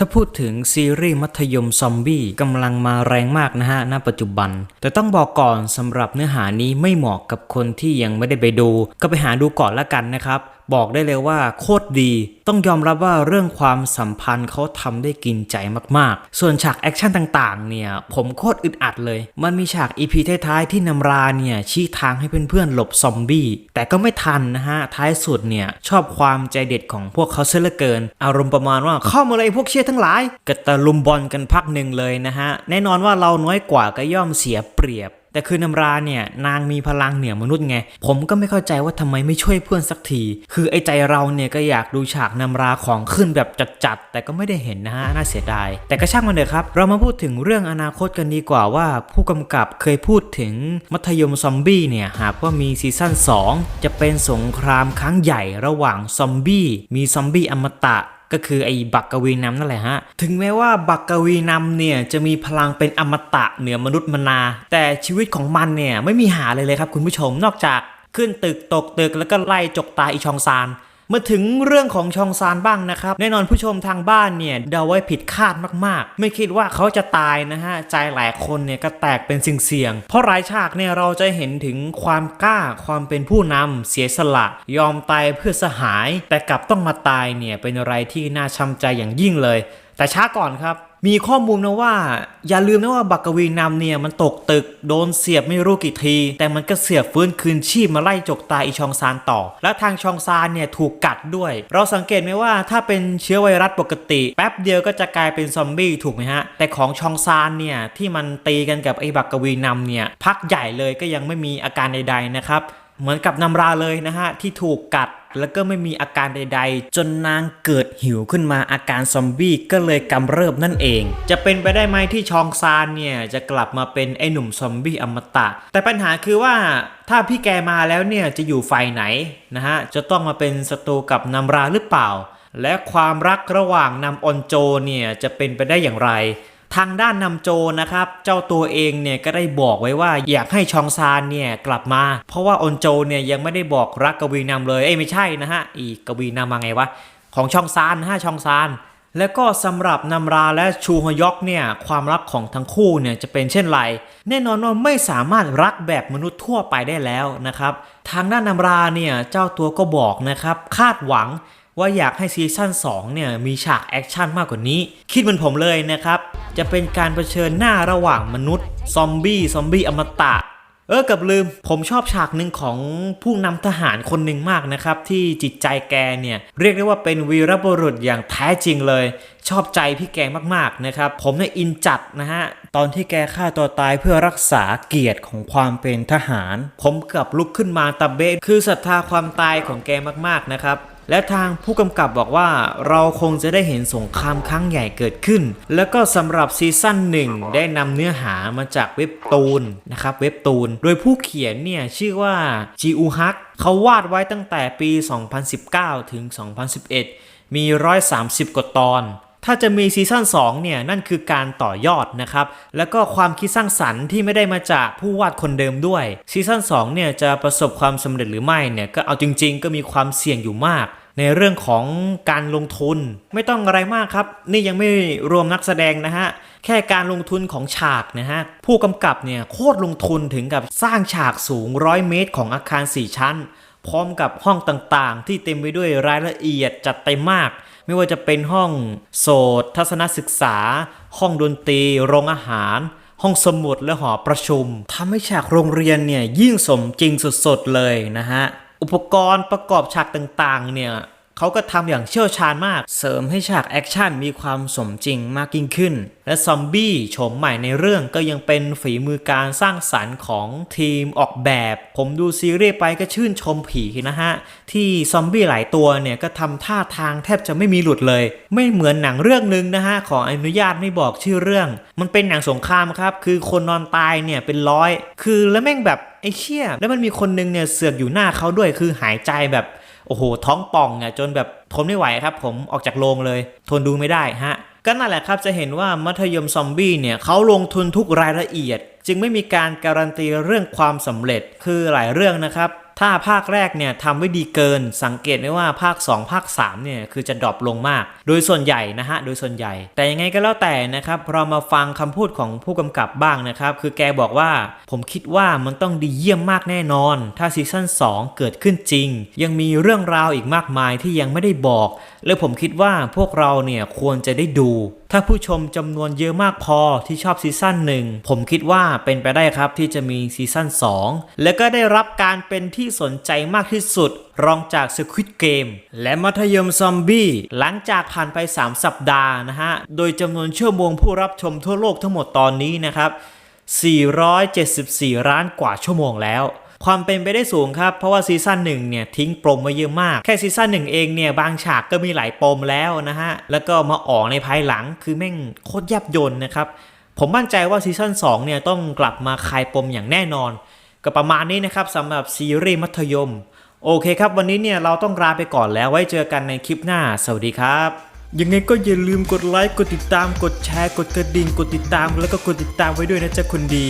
ถ้าพูดถึงซีรีส์มัธยมซอมบี้กำลังมาแรงมากนะฮะ ณ ปัจจุบัน แต่ต้องบอกก่อนสำหรับเนื้อหานี้ไม่เหมาะกับคนที่ยังไม่ได้ไปดู ก็ไปหาดูก่อนละกันนะครับ บอกได้เลยว่าโคตรดี ต้องยอมรับว่าเรื่องความสัมพันธ์เขาทำได้กินใจมากๆ ส่วนฉากแอคชั่นต่างๆ เนี่ย ผมโคตรอึดอัดเลย มันมีฉากอีพีท้ายๆ ที่นำราเนี่ย ชี้ทางให้เพื่อนๆ หลบซอมบี้ แต่ก็ไม่ทันนะฮะ ท้ายสุดเนี่ย ชอบความใจเด็ดของพวกเขาเสียเหลือเกิน อารมณ์ประมาณว่าเข้ามาเลยพวกเชี่ยทั้งหลายกระตะลุมบอลกันพักหนึ่งเลยนะฮะ แน่นอนว่าเราน้อยกว่าก็ย่อมเสียเปรียบ แต่คือนำราเนี่ยนางมีพลังเหนือมนุษย์ไง ผมก็ไม่เข้าใจว่าทำไมไม่ช่วยเพื่อนสักที คือไอ้ใจเราเนี่ยก็อยากดูฉากนำราของขึ้นแบบจัดๆ แต่ก็ไม่ได้เห็นนะฮะ น่าเสียดาย แต่ก็ช่างมันเถอะครับ เรามาพูดถึงเรื่องอนาคตกันดีกว่าว่า ผู้กำกับเคยพูดถึงมัธยมซอมบี้เนี่ยหากว่ามีซีซั่น2 จะเป็นสงครามครั้งใหญ่ระหว่างซอมบี้ มีซอมบี้อมตะ ก็คือไอ้บักกวีนำนั่นแหละฮะ ถึงแม้ว่าบักกวีนำเนี่ยจะมีพลังเป็นอมตะเหนือมนุษย์มนา แต่ชีวิตของมันเนี่ยไม่มีหาเลยเลยครับคุณผู้ชมนอกจากขึ้นตึกตกตึกแล้วก็ไล่จกตาอีชองซาน มาถึงเรื่องของชองซานบ้างนะครับ แน่นอนผู้ชมทางบ้านเนี่ยเดาไว้ผิดคาดมากๆ ไม่คิดว่าเขาจะตายนะฮะ ใจหลายคนเนี่ยก็แตกเป็นสิ่งเสี่ยง เพราะหลายฉากเนี่ยเราจะเห็นถึงความกล้าความเป็นผู้นำเสียสละ ยอมตายเพื่อสหาย แต่กลับต้องมาตายเนี่ยเป็นอะไรที่น่าช้ำใจอย่างยิ่งเลย แต่ช้าก่อนครับ มีข้อมูลนะว่า อย่าลืมนะว่าบักกวีนำเนี่ยมันตกตึกโดนเสียบไม่รู้กี่ที แต่มันก็เสียบฟื้นคืนชีพมาไล่จกตาอีชองซานต่อ และทางชองซานเนี่ยถูกกัดด้วย เราสังเกตไหมว่าถ้าเป็นเชื้อไวรัสปกติ แป๊บเดียวก็จะกลายเป็นซอมบี้ถูกไหมฮะ แต่ของชองซานเนี่ยที่มันตีกันกับไอ้บักกวีนำเนี่ยพักใหญ่เลยก็ยังไม่มีอาการใดๆนะครับเหมือนกับนำราเลยนะฮะที่ถูกกัด แล้วก็ไม่มีอาการใด ๆ จนนางเกิดหิวขึ้นมาอาการซอมบี้ก็เลยกำเริบนั่นเอง จะเป็นไปได้ไหมที่ชองซานเนี่ยจะกลับมาเป็นไอ้หนุ่มซอมบี้อมตะ แต่ปัญหาคือว่าถ้าพี่แกมาแล้วเนี่ยจะอยู่ฝ่ายไหนนะฮะจะต้องมาเป็นศัตรูกับนำราหรือเปล่า และความรักระหว่างนำออนโจเนี่ยจะเป็นไปได้อย่างไร ทางด้านนำโจนะครับ เจ้าตัวเองเนี่ยก็ได้บอกไว้ว่าอยากให้ชองซานเนี่ยกลับมา เพราะว่าอนโจเนี่ยยังไม่ได้บอกรักกวีนำเลยเอ้ไม่ใช่นะฮะอีกกวีนำมาไงวะของชองซานฮะชองซานแล้วก็สำหรับนำราและชูฮยอกเนี่ยความรักของทั้งคู่เนี่ยจะเป็นเช่นไร แน่นอนว่าไม่สามารถรักแบบมนุษย์ทั่วไปได้แล้วนะครับ ทางด้านนำราเนี่ยเจ้าตัวก็บอกนะครับคาดหวังว่าอยากให้ซีซั่น2เนี่ยมีฉากแอคชั่นมากกว่านี้ คิดเหมือนผมเลยนะครับ จะเป็นการเผชิญหน้าระหว่างมนุษย์ ซอมบี้ ซอมบี้อมตะ เออกับลืม ผมชอบฉากหนึ่งของผู้นำทหารคนหนึ่งมากนะครับ ที่จิตใจแกเนี่ย เรียกได้ว่าเป็นวีรบุรุษอย่างแท้จริงเลย ชอบใจพี่แกมากๆนะครับ ผมเนี่ยอินจัดนะฮะ ตอนที่แกฆ่าตัวตายเพื่อรักษาเกียรติของความเป็นทหาร ผมกับลุกขึ้นมาตะเบนคือศรัทธาความตายของแกมากๆนะครับ และทางผู้กำกับบอกว่าเราคงจะได้เห็นสงครามครั้งใหญ่เกิดขึ้น แล้วก็สำหรับซีซั่นหนึ่งได้นำเนื้อหามาจากเว็บตูนนะครับเว็บตูน โดยผู้เขียนเนี่ยชื่อว่าจีอูฮักเขาวาดไว้ตั้งแต่ปี 2019 ถึง 2011 มี 130 กว่าตอน ถ้าจะมีซีซั่น2เนี่ยนั่นคือการต่อยอดนะครับแล้วก็ความคิดสร้างสรรค์ที่ไม่ได้มาจากผู้วาดคนเดิมด้วยซีซั่น2เนี่ยจะประสบความสำเร็จหรือไม่เนี่ยก็เอาจริง ๆ ก็มีความเสี่ยงอยู่มากในเรื่องของการลงทุนไม่ต้องอะไรมากครับ นี่ยังไม่รวมนักแสดงนะฮะ แค่การลงทุนของฉากนะฮะ ผู้กำกับเนี่ยโคตรลงทุนถึงกับสร้างฉากสูงร้อยเมตรของอาคาร 4 ชั้น พร้อมกับห้องต่างๆ ที่เต็มไปด้วยรายละเอียดจัดเต็มมาก ไม่ว่าจะเป็นห้องโสดทัศนศึกษา ห้องดนตรี โรงอาหาร ห้องสมุดและหอประชุมทำให้ฉากโรงเรียนเนี่ยยิ่งสมจริงสุดๆเลยนะฮะ อุปกรณ์ประกอบฉากต่างๆเนี่ย เขาก็ทำอย่างเชี่ยวชาญมาก เสริมให้ฉากแอคชั่นมีความสมจริงมากยิ่งขึ้น และซอมบี้โฉมใหม่ในเรื่องก็ยังเป็นฝีมือการสร้างสรรค์ของทีมออกแบบ ผมดูซีรีส์ไปก็ชื่นชมผีนะฮะ ที่ซอมบี้หลายตัวเนี่ยก็ทำท่าทางแทบจะไม่มีหลุดเลย ไม่เหมือนหนังเรื่องหนึ่งนะฮะขออนุญาตไม่บอกชื่อเรื่อง มันเป็นหนังสงครามครับคือคนนอนตายเนี่ยเป็นร้อย คือแล้วแม่งแบบไอ้เชี่ยแล้วมันมีคนนึงเนี่ยเสือกอยู่หน้าเขาด้วยคือหายใจแบบ โอ้โหท้องป่องอะจนแบบทนไม่ไหวครับ ผมออกจากโรงเลย ทนดูไม่ได้ฮะก็นั่นแหละครับจะเห็นว่ามัธยมซอมบี้เนี่ยเขาลงทุนทุกรายละเอียด จึงไม่มีการการันตีเรื่องความสำเร็จคือหลายเรื่องนะครับ ถ้าภาคแรกเนี่ยทำไว้ดีเกิน สังเกตได้ว่าภาค 2 ภาค3เนี่ยคือจะดรอปลงมาก โดยส่วนใหญ่นะฮะโดยส่วนใหญ่ แต่ยังไงก็แล้วแต่นะครับเรามาฟังคำพูดของผู้กำกับบ้างนะครับ คือแกบอกว่า ผมคิดว่ามันต้องดีเยี่ยมมากแน่นอน ถ้าซีซั่น2 เกิดขึ้นจริง ยังมีเรื่องราวอีกมากมายที่ยังไม่ได้บอก และผมคิดว่าพวกเราเนี่ยควรจะได้ดูถ้าผู้ชมจำนวนเยอะมากพอที่ชอบซีซั่นหนึ่งผมคิดว่าเป็นไปได้ครับที่จะมีซีซั่น2 และก็ได้รับการเป็นที่สนใจมากที่สุด รองจาก Squid Game และมัธยมซอมบี้ หลังจากผ่านไป 3 สัปดาห์นะฮะ โดยจำนวนชั่วโมงผู้รับชมทั่วโลกทั้งหมดตอนนี้นะครับ 474 ล้านกว่าชั่วโมงแล้ว ความเป็นไปได้สูงครับ เพราะว่าซีซั่นหนึ่งเนี่ยทิ้งปมมาเยอะมาก แค่ซีซั่นหนึ่งเองเนี่ยบางฉากก็มีหลายปมแล้วนะฮะ แล้วก็มาออกในภายหลังคือแม่งโคตรยับยนนะครับผมมั่นใจว่าซีซั่น2เนี่ยต้องกลับมาคลายปมอย่างแน่นอน ก็ประมาณนี้นะครับสำหรับซีรีส์มัธยม โอเคครับ วันนี้เนี่ยเราต้องลาไปก่อนแล้วไว้เจอกันในคลิปหน้า สวัสดีครับ ยังไงก็อย่าลืมกดไลค์ กดติดตาม กดแชร์ กดกระดิ่ง กดติดตาม แล้วก็กดติดตามไว้ด้วยนะจ๊ะคนดี